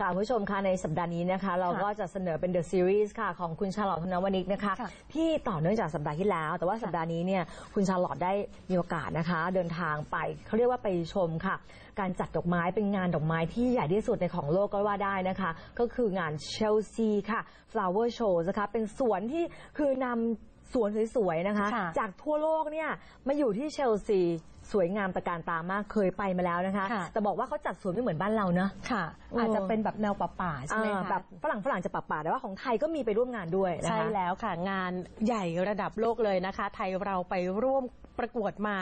ค่ะคุณผู้ชมคะในสัปดาห์นี้นะคะ เราก็จะเสนอเป็น The Series ค่ะของคุณชาลอตธนวนิกนะคะค่ะที่ต่อเนื่องจากสัปดาห์ที่แล้ว แต่ว่าสัปดาห์นี้เนี่ยคุณชาลอตได้มีโอกาสนะคะ เดินทางไปเขาเรียกว่าไปชมค่ะ การจัดดอกไม้เป็นงานดอกไม้ที่ใหญ่ที่สุดในของโลกก็ว่าได้นะคะ ก็คืองานเชลซีค่ะ Flower Show นะคะเป็นสวนที่คือนำ สวนสวยๆนะคะ ค่ะจากทั่วโลกเนี่ยมาอยู่ที่เชลซีสวยงามตระการตามากเคยไปมาแล้วนะคะ ค่ะ แต่บอกว่าเขาจัดสวนไม่เหมือนบ้านเราเนอะ ค่ะโอ้อาจจะเป็นแบบแนวป่าๆใช่ไหมอ่าคะ แบบฝรั่งฝรั่งจะปรับป่าแต่ว่าของไทยก็มีไปร่วมงานด้วยนะคะ ใช่แล้วค่ะ งานใหญ่ระดับโลกเลยนะคะ ไทยเราไปร่วมประกวดมา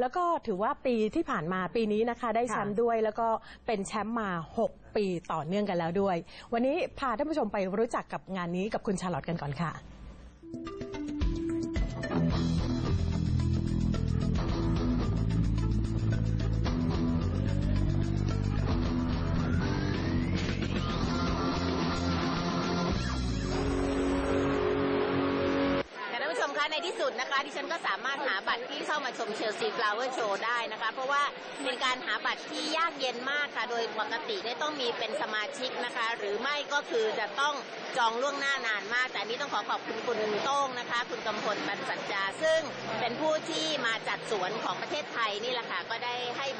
แล้วก็ถือว่าปีที่ผ่านมาปีนี้นะคะ ได้แชมป์ด้วยแล้วก็เป็นแชมป์มา 6 ปีต่อเนื่องกันแล้วด้วย วันนี้พาท่านผู้ชมไปรู้จักกับงานนี้กับคุณชาลอตกันก่อนค่ะ Thank you. คะคะในที่สุดนะคะดิฉันก็สามารถหาบัตรที่เข้ามาชมเชลซีฟลาวเวอร์โชว์ได้นะคะ เพราะว่าเป็นการหาบัตรที่ยากเย็นมากค่ะ โดยปกติเนี่ยต้องมีเป็นสมาชิกนะคะ หรือไม่ก็คือจะต้องจองล่วงหน้านานมาก แต่นี้ต้องขอขอบคุณคุณโต้งนะคะ คุณกำพลบรรสัจจา ซึ่งเป็นผู้ที่มาจัดสวนของประเทศไทยนี่แหละค่ะก็ได้ให้บ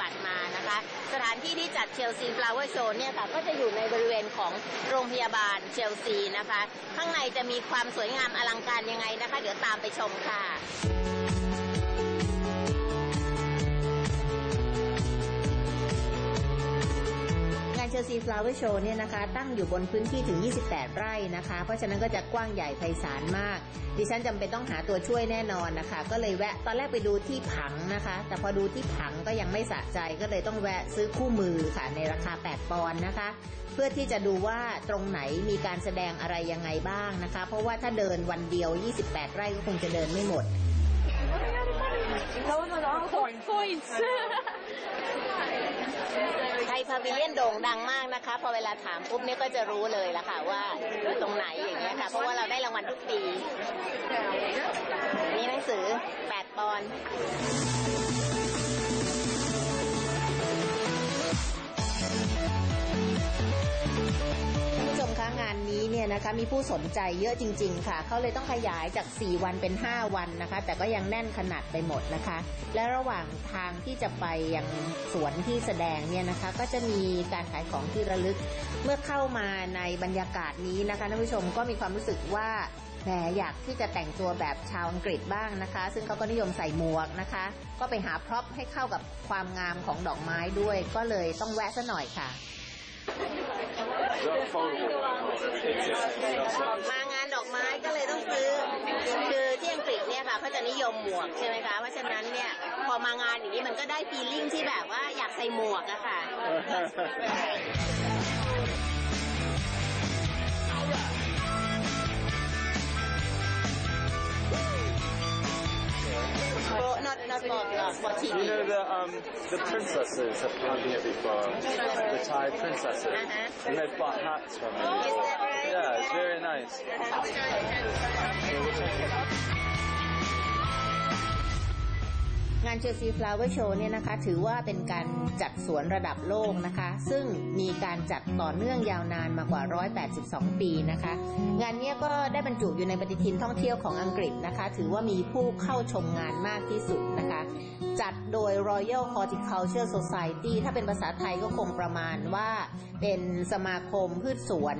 นะคะ สถานที่ที่จัดเชลซีฟลาวเวอร์โชว์เนี่ยค่ะก็จะอยู่ในบริเวณของโรงพยาบาลเชลซีนะคะ ข้างในจะมีความสวยงามอลังการยังไงนะคะ เดี๋ยวตามไปชมค่ะ งานเชลซีฟลาวเวอร์โชว์เนี่ยนะคะ ตั้งอยู่บนพื้นที่ถึง 28 ไร่นะคะ เพราะฉะนั้นก็จะกว้างใหญ่ไพศาลมาก ดิฉันจำเป็นต้องหาตัวช่วยแน่นอนนะคะ ก็เลยแวะตอนแรกไปดูที่ผังนะคะ แต่พอดูที่ผังก็ยังไม่สะใจก็เลยต้องแวะซื้อคู่มือค่ะในราคา 8 ปอนด์นะคะ เพื่อที่จะดูว่าตรงไหนมีการแสดงอะไรยังไงบ้างนะคะ เพราะว่าถ้าเดินวันเดียว 28 ไร่ก็คงจะเดินไม่หมด ไทยพาวิเลียนโด่งดังมากนะคะ พอเวลาถามปุ๊บเนี่ยก็จะรู้เลยละค่ะว่าอยู่ตรงไหนอย่างเงี้ยค่ะเพราะว่าเราได้รางวัลทุกปี งานนี้เนี่ยนะคะมีผู้สนใจเยอะจริง ๆ ค่ะ เขาเลยต้องขยายจาก 4 วันเป็น 5 วันนะคะ แต่ก็ยังแน่นขนาดไปหมดนะคะ และระหว่างทางที่จะไปยังสวนที่แสดงเนี่ยนะคะ ก็จะมีการขายของที่ระลึก เมื่อเข้ามาในบรรยากาศนี้นะคะท่านผู้ชมก็มีความรู้สึกว่าแหมอยากที่จะแต่งตัวแบบชาวอังกฤษบ้างนะคะ ซึ่งเขาก็นิยมใส่หมวกนะคะ ก็ไปหาพร็อพให้เข้ากับความงามของดอกไม้ด้วย ก็เลยต้องแวะซะหน่อยค่ะ มางานดอกไม้ก็เลยต้องซื้อ คือที่อังกฤษเนี่ยค่ะเขาจะนิยมหมวกใช่ไหมคะ เพราะฉะนั้นเนี่ยพอมางานอย่างนี้มันก็ได้ฟีลลิ่งที่แบบว่าอยากใส่หมวกอะค่ะ You know the um the princesses have come here before. The Thai princesses. Uh-huh. And they've bought hats from. Is? Yeah, it's very nice. านเชลซีฟลาวเวอร์โชว์เนี่ยนะคะถือว่าเป็นการจัดสวนระดับโลกนะคะ ซึ่งมีการจัดต่อเนื่องยาวนานมากว่า 182 ปีนะคะ งานนี้ก็ได้บรรจุอยู่ในปฏิทินท่องเที่ยวของอังกฤษนะคะ ถือว่ามีผู้เข้าชมงานมากที่สุดนะคะ จัดโดย Royal Horticulture Society ถ้าเป็นภาษาไทยก็คงประมาณว่าเป็นสมาคมพืชสวน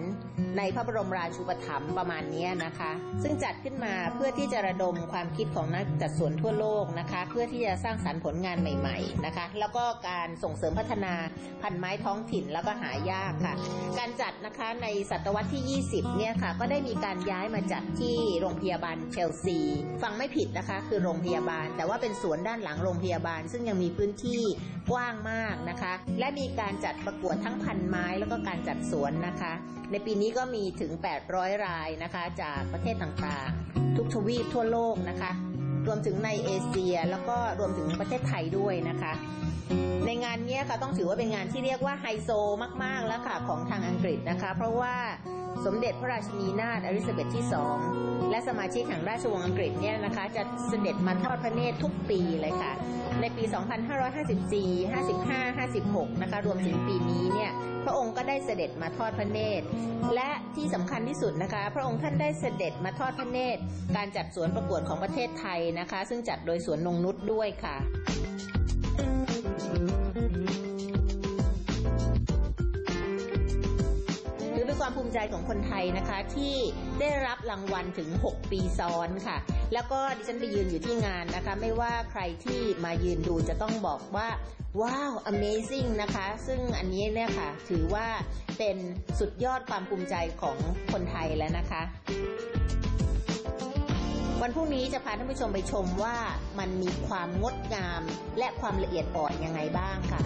ในพระบรมราชูปถัมภ์ประมาณนี้นะคะ ซึ่งจัดขึ้นมาเพื่อที่จะระดมความคิดของนักจัดสวนทั่วโลกนะคะ เพื่อที่จะสร้างสรรค์ผลงานใหม่ๆนะคะ แล้วก็การส่งเสริมพัฒนาพันธุ์ไม้ท้องถิ่นแล้วก็หายากค่ะ การจัดนะคะในศตวรรษที่ 20 เนี่ยค่ะ ก็ได้มีการย้ายมาจัดที่โรงพยาบาลเชลซี ฟังไม่ผิดนะคะ คือโรงพยาบาล แต่ว่าเป็นสวนด้านหลังโรงพยาบาล ซึ่งยังมีพื้นที่กว้างมากนะคะ และมีการจัดประกวดทั้งพันไม้แล้วก็การจัดสวนนะคะ ในปีนี้ก็มีถึง 800 รายนะคะ จากประเทศต่างๆ ทุกทวีปทั่วโลกนะคะ รวมถึงในเอเชีย แล้วก็รวมถึงประเทศไทยด้วยนะคะ ในงานนี้ค่ะต้องถือว่าเป็นงานที่เรียกว่าไฮโซมาก ๆ แล้วค่ะของทางอังกฤษนะคะ เพราะว่าสมเด็จพระราชินีนาถอลิซาเบธที่สองและสมาชิกแห่งราชวงศ์อังกฤษเนี่ยนะคะ จะเสด็จมาทอดพระเนตรทุกปีเลยค่ะ ในปี 2554 55 56 นะคะ รวมถึงปีนี้เนี่ย พระองค์ก็ได้เสด็จมาทอดพระเนตร และ ที่สำคัญที่สุดนะคะ พระองค์ท่านได้เสด็จมาทอดพระเนตร การจัดสวนประกวดของประเทศไทยนะคะ ซึ่งจัดโดยสวนนงนุษด้วยค่ะถือเป็นความภูมิใจของคนไทยนะคะที่ได้รับรางวัลถึง 6 ปีซ้อนค่ะ แล้วก็ดิฉันไปยืนอยู่ที่งานนะคะ ไม่ว่าใครที่มายืนดูจะต้องบอกว่าว้าว amazing นะคะ ซึ่งอันนี้เนี่ยค่ะ ถือว่าเป็นสุดยอดความภูมิใจของคนไทยแล้วนะคะ วันพรุ่งนี้จะพาท่านผู้ชมไปชมว่ามันมีความงดงามและความละเอียดอ่อนยังไงบ้างค่ะ